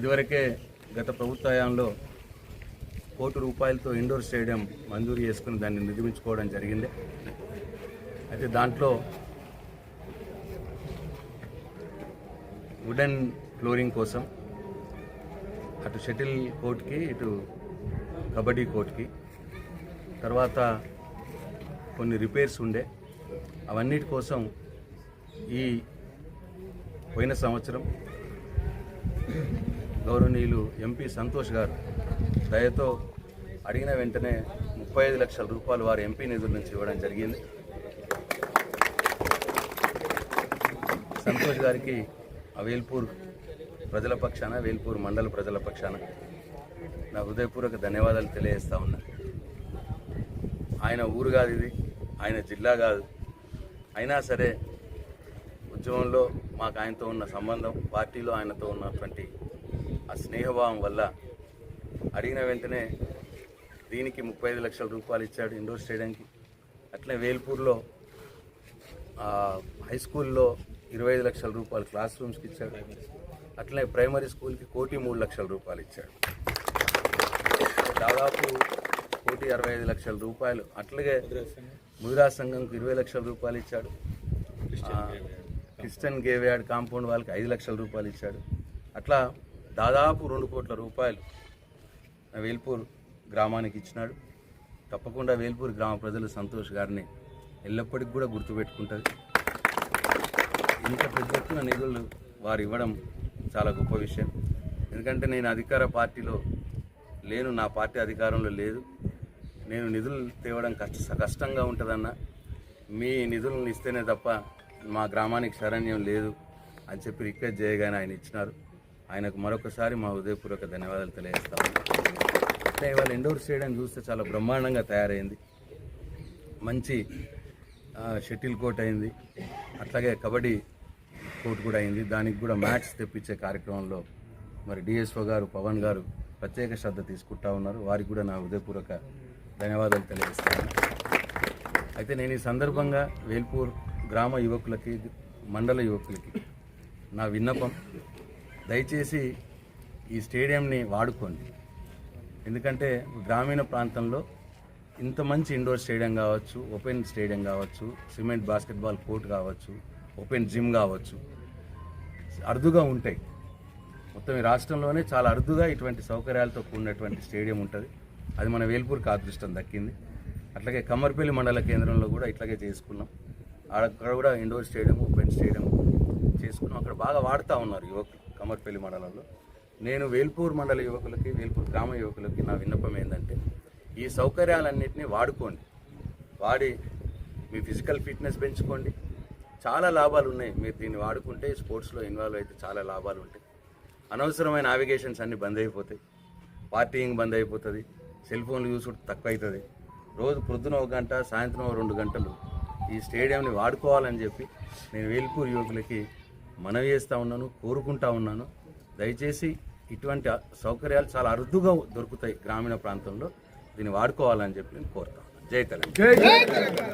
ఇదివరకే గత ప్రభుత్వ హయాంలో కోటి రూపాయలతో ఇండోర్ స్టేడియం మంజూరు చేసుకుని దాన్ని నిర్మించుకోవడం జరిగింది. అయితే దాంట్లో వుడెన్ ఫ్లోరింగ్ కోసం అటు షటిల్ కోర్ట్కి ఇటు కబడ్డీ కోర్ట్కి తర్వాత కొన్ని రిపేర్స్ ఉండే. అవన్నిటి కోసం ఈ పోయిన సంవత్సరం గౌరవనీయులు ఎంపీ సంతోష్ గారు దయతో అడిగిన వెంటనే ముప్పై ఐదు లక్షల రూపాయలు వారి ఎంపీ నిధుల నుంచి ఇవ్వడం జరిగింది. సంతోష్ గారికి ఆ వేల్పూర్ ప్రజల పక్షాన వేల్పూర్ మండల ప్రజల పక్షాన నా హృదయపూర్వక ధన్యవాదాలు తెలియజేస్తా ఉన్నా. ఆయన ఊరు కాదు ఇది ఆయన జిల్లా కాదు. అయినా సరే ఉద్యమంలో మాకు ఆయనతో ఉన్న సంబంధం పార్టీలో ఆయనతో ఉన్నటువంటి ఆ స్నేహభావం వల్ల అడిగిన వెంటనే దీనికి ముప్పై ఐదు లక్షల రూపాయలు ఇచ్చాడు ఇండోర్ స్టేడియంకి అట్లే వేల్పూర్లో హై స్కూల్లో ఇరవై ఐదు లక్షల రూపాయలు క్లాస్ రూమ్స్కి ఇచ్చాడు. అట్లనే ప్రైమరీ స్కూల్కి కోటి మూడు లక్షల రూపాయలు ఇచ్చాడు. దాదాపు కోటి అరవై ఐదు లక్షల రూపాయలు. అట్లాగే ముదిరా సంఘంకి ఇరవై లక్షల రూపాయలు ఇచ్చాడు. క్రిస్టియన్ గేవ్యార్డ్ కాంపౌండ్ వాళ్ళకి ఐదు లక్షల రూపాయలు ఇచ్చాడు. అట్లా దాదాపు రెండు కోట్ల రూపాయలు వేల్పూర్ గ్రామానికి ఇచ్చినాడు. తప్పకుండా వేల్పూర్ గ్రామ ప్రజలు సంతోష్ గారిని ఎల్లప్పటికి కూడా గుర్తుపెట్టుకుంటుంది. ఇంత పెద్ద ఎత్తున నిధులు వారు ఇవ్వడం చాలా గొప్ప విషయం. ఎందుకంటే నేను అధికార పార్టీలో లేను నా పార్టీ అధికారంలో లేదు. నేను నిధులు తేవడం కష్ట కష్టంగా ఉంటుందన్న. మీ నిధులను ఇస్తేనే తప్ప మా గ్రామానికి శరణ్యం లేదు అని చెప్పి రిక్వెస్ట్ చేయగానే ఆయన ఇచ్చినారు. ఆయనకు మరొకసారి మా హృదయపూర్వక ధన్యవాదాలు తెలియజేస్తాం అంటే ఇవాళ ఇండోర్ స్టేడియం చూస్తే చాలా బ్రహ్మాండంగా తయారైంది. మంచి షటిల్ కోర్ట్ అయింది. అట్లాగే కబడ్డీ కోర్ట్ కూడా అయింది. దానికి కూడా మ్యాచ్ తెప్పించే కార్యక్రమంలో మరి డిఎస్ఓ గారు పవన్ గారు ప్రత్యేక శ్రద్ధ తీసుకుంటా ఉన్నారు. వారికి కూడా నా హృదయపూర్వక ధన్యవాదాలు తెలియజేస్తాను. అయితే నేను ఈ సందర్భంగా వేల్పూర్ గ్రామ యువకులకి మండల యువకులకి నా విన్నపం దయచేసి ఈ స్టేడియంని వాడుకోండి. ఎందుకంటే గ్రామీణ ప్రాంతంలో ఇంత మంచి ఇండోర్ స్టేడియం కావచ్చు ఓపెన్ స్టేడియం కావచ్చు సిమెంట్ బాస్కెట్బాల్ కోర్ట్ కావచ్చు ఓపెన్ జిమ్ కావచ్చు అరుదుగా ఉంటాయి. మొత్తం ఈ రాష్ట్రంలోనే చాలా అరుదుగా ఇటువంటి సౌకర్యాలతో కూడినటువంటి స్టేడియం ఉంటుంది. అది మన వేల్పూర్కి అదృష్టం దక్కింది. అట్లాగే కమ్మర్పల్లి మండల కేంద్రంలో కూడా ఇట్లాగే చేసుకున్నాం. అక్కడ కూడా ఇండోర్ స్టేడియం ఓపెన్ స్టేడియం చేసుకున్నాం. అక్కడ బాగా వాడుతూ ఉన్నారు యువకులు. కమ్మర్పల్లి మండలంలో. నేను వేల్పూర్ మండల యువకులకి వేల్పూర్ గ్రామ యువకులకి నా విన్నపం ఏంటంటే ఈ సౌకర్యాలన్నింటినీ వాడుకోండి. వాడి మీ ఫిజికల్ ఫిట్నెస్ పెంచుకోండి. చాలా లాభాలు ఉన్నాయి. మీరు దీన్ని వాడుకుంటే స్పోర్ట్స్లో ఇన్వాల్వ్ అయితే చాలా లాభాలు ఉంటాయి. అనవసరమైన నావిగేషన్స్ అన్నీ బంద్ అయిపోతాయి. పార్టీయింగ్ బంద్ అయిపోతుంది. సెల్ ఫోన్లు యూస్ తక్కువ అవుతుంది రోజు పొద్దున ఒక గంట సాయంత్రం రెండు గంటలు ఈ స్టేడియంని వాడుకోవాలని చెప్పి నేను వేల్పూర్ యువకులకి మనవి చేస్తూ ఉన్నాను కోరుకుంటా ఉన్నాను. దయచేసి ఇటువంటి సౌకర్యాలు చాలా అరుదుగా దొరుకుతాయి గ్రామీణ ప్రాంతంలో. దీన్ని వాడుకోవాలని చెప్పి నేను కోరుతాను జై తెలంగాణ.